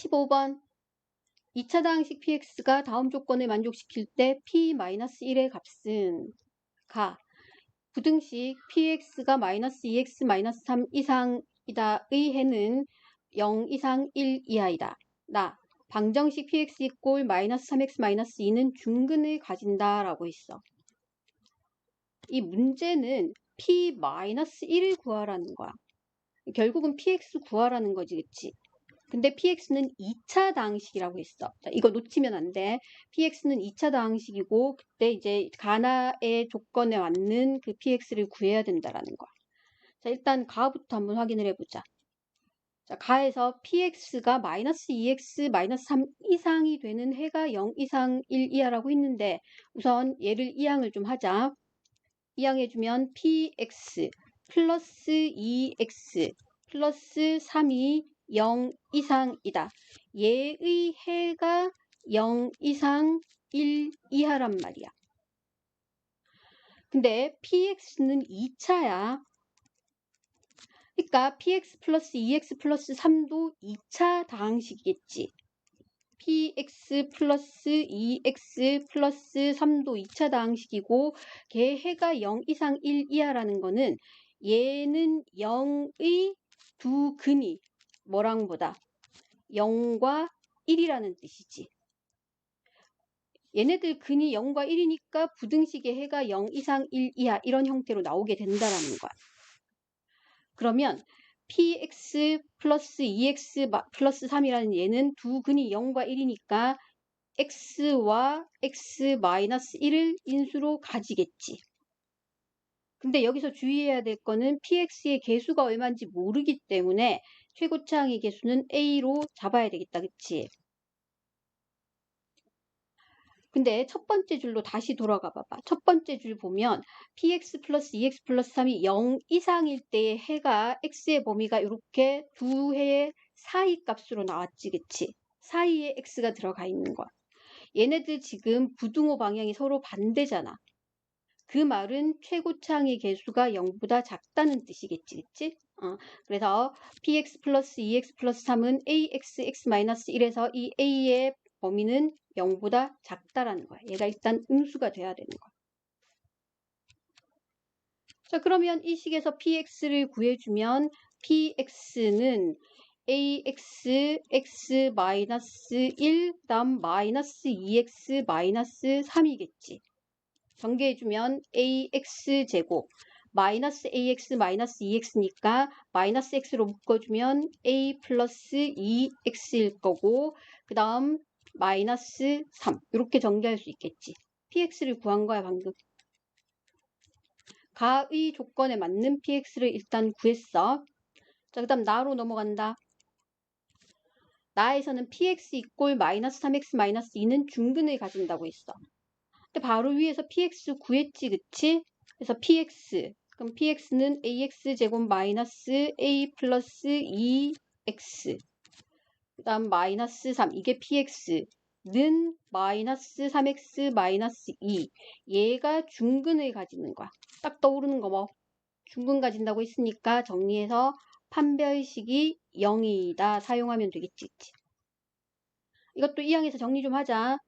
15번 2차 다항식 px가 다음 조건을 만족시킬 때 p-1의 값은 가 부등식 px가 마이너스 2x 마이너스 3 이상이다의 해는 0 이상 1 이하이다. 나 방정식 px 이꼴 마이너스 3x 마이너스 2는 중근을 가진다라고 했어. 이 문제는 p 마이너스 1을 구하라는 거야. 결국은 px 구하라는 거지, 그치? 근데 px는 2차 다항식이라고 했어. 자, 이거 놓치면 안 돼. px는 2차 다항식이고 그때 이제 가나의 조건에 맞는 그 px를 구해야 된다라는 거야. 자, 일단 가부터 한번 확인을 해보자. 자, 가에서 px가 마이너스 2x 마이너스 3 이상이 되는 해가 0 이상 1 이하라고 했는데 우선 얘를 이항을 좀 하자. 이항해주면 px 플러스 2x 플러스 3이 0 이상이다. 얘의 해가 0 이상 1 이하란 말이야. 근데 px는 2차야. 그러니까 px 플러스 2x 플러스 3도 2차 다항식이겠지. px 플러스 2x 플러스 3도 2차 다항식이고 걔 해가 0 이상 1 이하라는 거는 얘는 0의 두 근이 뭐랑 보다 0과 1이라는 뜻이지. 얘네들 근이 0과 1이니까 부등식의 해가 0 이상 1 이하 이런 형태로 나오게 된다라는 거야. 그러면 px 플러스 2x 플러스 3이라는 얘는 두 근이 0과 1이니까 x와 x 마이너스 1을 인수로 가지겠지. 근데 여기서 주의해야 될 거는 px의 개수가 얼마인지 모르기 때문에 최고차항의 개수는 a로 잡아야 되겠다. 그치? 근데 첫 번째 줄로 다시 돌아가 봐봐. 첫 번째 줄 보면 px 플러스 2x 플러스 3이 0 이상일 때의 해가 x의 범위가 이렇게 두 해의 사이 값으로 나왔지. 그치? 사이에 x가 들어가 있는 거야. 얘네들 지금 부등호 방향이 서로 반대잖아. 그 말은 최고차항의 개수가 0보다 작다는 뜻이겠지. 그치? 어, 그래서 px 플러스 2x 플러스 3은 ax x 마이너스 1에서 이 a의 범위는 0보다 작다라는 거야. 얘가 일단 음수가 돼야 되는 거야. 자, 그러면 이 식에서 px를 구해주면 px는 ax x 마이너스 1 다음 마이너스 2x 마이너스 3이겠지. 전개해주면 ax 제곱 마이너스 ax 마이너스 2x니까 마이너스 x로 묶어주면 a 플러스 2x일 거고 그 다음 마이너스 3 이렇게 전개할 수 있겠지. px를 구한 거야 방금. 가의 조건에 맞는 px를 일단 구했어. 자, 그 다음 나로 넘어간다. 나에서는 px 이꼴 마이너스 3x 마이너스 2는 중근을 가진다고 했어. 근데 바로 위에서 px 구했지, 그치? 그래서 px, 그럼 px는 ax 제곱 마이너스 a 플러스 2x 그 다음 마이너스 3 이게 px는 마이너스 3x 마이너스 2 얘가 중근을 가지는 거야. 딱 떠오르는 거 뭐 중근 가진다고 했으니까 정리해서 판별식이 0이다 사용하면 되겠지. 이것도 이 항에서 정리 좀 하자.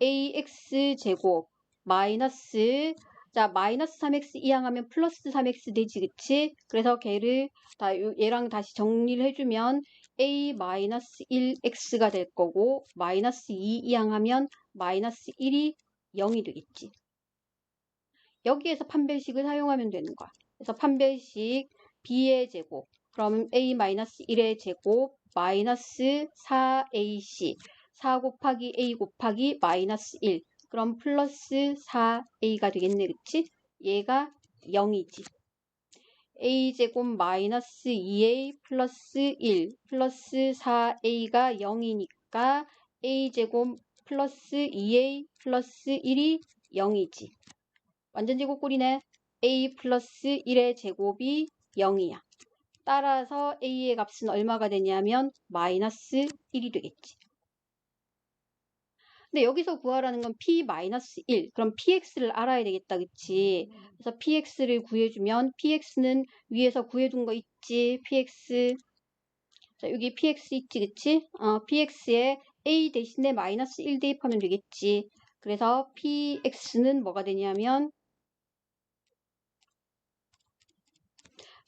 Ax 제곱 마이너스 자 마이너스 3x 이항하면 플러스 3x 되지 그치? 그래서 걔를 다 얘랑 다시 정리를 해주면 a 마이너스 1x가 될 거고 마이너스 2 이항하면 마이너스 1이 0이 되겠지. 여기에서 판별식을 사용하면 되는 거야. 그래서 판별식 b의 제곱 그럼 a 마이너스 1의 제곱 마이너스 4ac 4 곱하기 a 곱하기 마이너스 1 그럼 플러스 4a가 되겠네 그치? 얘가 0이지. a제곱 마이너스 2a 플러스 1 플러스 4a가 0이니까 a제곱 플러스 2a 플러스 1이 0이지. 완전 제곱꼴이네. a 플러스 1의 제곱이 0이야. 따라서 a의 값은 얼마가 되냐면 마이너스 1이 되겠지. 근데 여기서 구하라는 건 p-1 그럼 px를 알아야 되겠다 그치? 그래서 px를 구해주면 px는 위에서 구해둔 거 있지? px. 자, 여기 px 있지, 그치? 어, px에 a 대신에 마이너스 1 대입하면 되겠지. 그래서 px는 뭐가 되냐면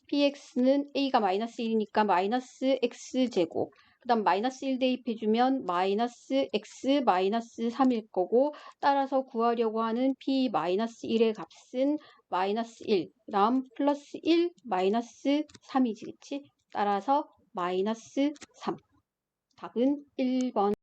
px는 a가 마이너스 1이니까 마이너스 x제곱 그 다음 마이너스 1 대입해주면 마이너스 x 마이너스 3일 거고 따라서 구하려고 하는 p 마이너스 1의 값은 마이너스 1, 그 다음 플러스 1 마이너스 3이지 그치? 따라서 마이너스 3 답은 1번